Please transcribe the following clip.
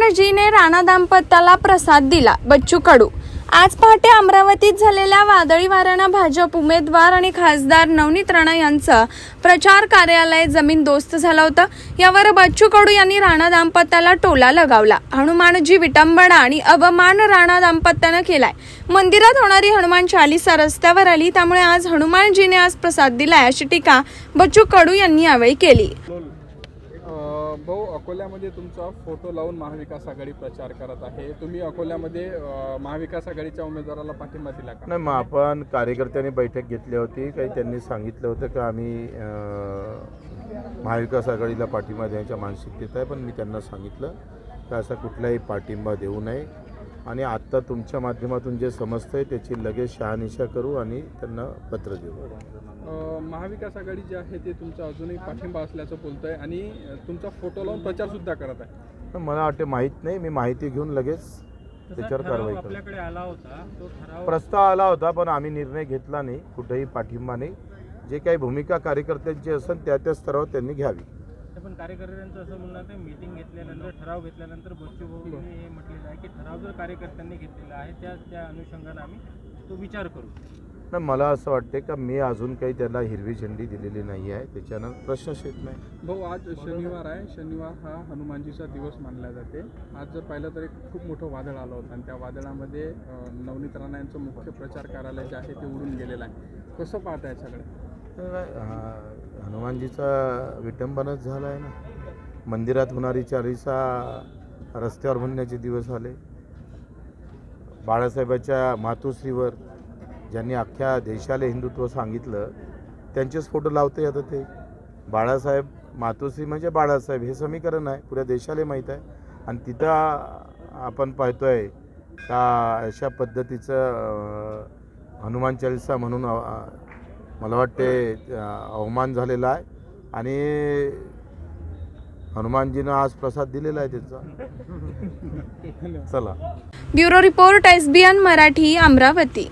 हनुमानजीने राणा दाम्पत्याला प्रसाद दिला बच्चू कडू. आज पहाटे अमरावतीत झालेल्या वादळी वाऱ्यानं भाजप उमेदवार आणि खासदार नवनीत राणा यांचं प्रचार कार्यालय जमीन दोस्त झालं होतं. यावर बच्चू कडू यांनी राणा दाम्पत्याला टोला लगावला. हनुमानजी विटंबना आणि अवमान राणा दाम्पत्यानं केलाय. मंदिरात होणारी हनुमान चालिसा रस्त्यावर आली त्यामुळे आज हनुमानजीने आज प्रसाद दिलाय अशी टीका बच्चू कडू यांनी यावेळी केली. भाऊ अकोल्यामध्ये तुमचा फोटो लावून महाविकास आघाडी प्रचार करत आहे. तुम्ही अकोल्यामध्ये महाविकास आघाडीच्या उमेदवाराला पाठिंबा दिला का? नाही मग आपण कार्यकर्त्यांनी बैठक घेतली होती. काही त्यांनी सांगितलं होतं का आम्ही महाविकास आघाडीला पाठिंबा द्यायच्या मानसिकतेत आहे पण मी त्यांना सांगितलं का असा कुठलाही पाठिंबा देऊ नये. आणि आत्ता तुमच्या माध्यमातून जे समजतंय त्याची लगेच शहानिशा करू आणि त्यांना पत्र देऊ. महाविकास आघाडी जी आहे ते तुमचा अजूनही पाठिंबा असल्याचं बोलतोय आणि अ, तुमचा फोटो लावून प्रचार सुद्धा करत आहे. मला वाटते माहीत नाही मी माहिती घेऊन लगेच त्याच्यावर कारवाई करू. आपल्याकडे आला होता तो ठराव प्रस्ताव आला होता पण आम्ही निर्णय घेतला नाही कुठेही पाठिंबा नाही. जे काही भूमिका कार्यकर्त्यांची असेल त्या त्या स्तरावर त्यांनी घ्यावी. पण कार्यकर्त्यांचं असं म्हणणं आहे मीटिंग घेतल्यानंतर ठराव घेतल्यानंतर बच्चू भाऊ यांनी हे म्हटलेलं आहे की ठराव जर कार्यकर्त्यांनी घेतलेला आहे त्या त्या अनुषंगाने आम्ही तो विचार करू. नाही मला असं वाटते का मी अजून काही त्याला हिरवी झेंडी दिलेली नाही आहे त्याच्यानं प्रश्नच येत नाही. भाऊ आज शनिवार आहे. शनिवार हा हनुमानजीचा दिवस मानला जाते. आज जर पाहिलं तर एक खूप मोठं वादळ आलं होतं आणि त्या वादळामध्ये नवनीत राणा यांचं मुख्य प्रचार कार्यालय जे आहे ते उडून गेलेलं आहे. कसं पाहता याच्याकडे? तर हा हनुमानजीचा विटंबनच झाला आहे ना. मंदिरात होणारी चालीसा रस्त्यावर म्हणण्याचे दिवस आले. बाळासाहेबाच्या मातोश्रीवर ज्यांनी अख्ख्या देशाला हिंदुत्व सांगितलं त्यांचेच फोटो लावते आता ते. बाळासाहेब मातोश्री म्हणजे बाळासाहेब हे समीकरण आहे पुऱ्या देशाला माहीत आहे. आणि तिथं आपण पाहतो आहे का अशा पद्धतीचं हनुमान चालिसा म्हणून मला वाटते अवमान झालेला आहे. आणि हनुमानजीनं आज प्रसाद दिलेला आहे त्यांचा. चला. Bureau report SBN Marathi Amravati.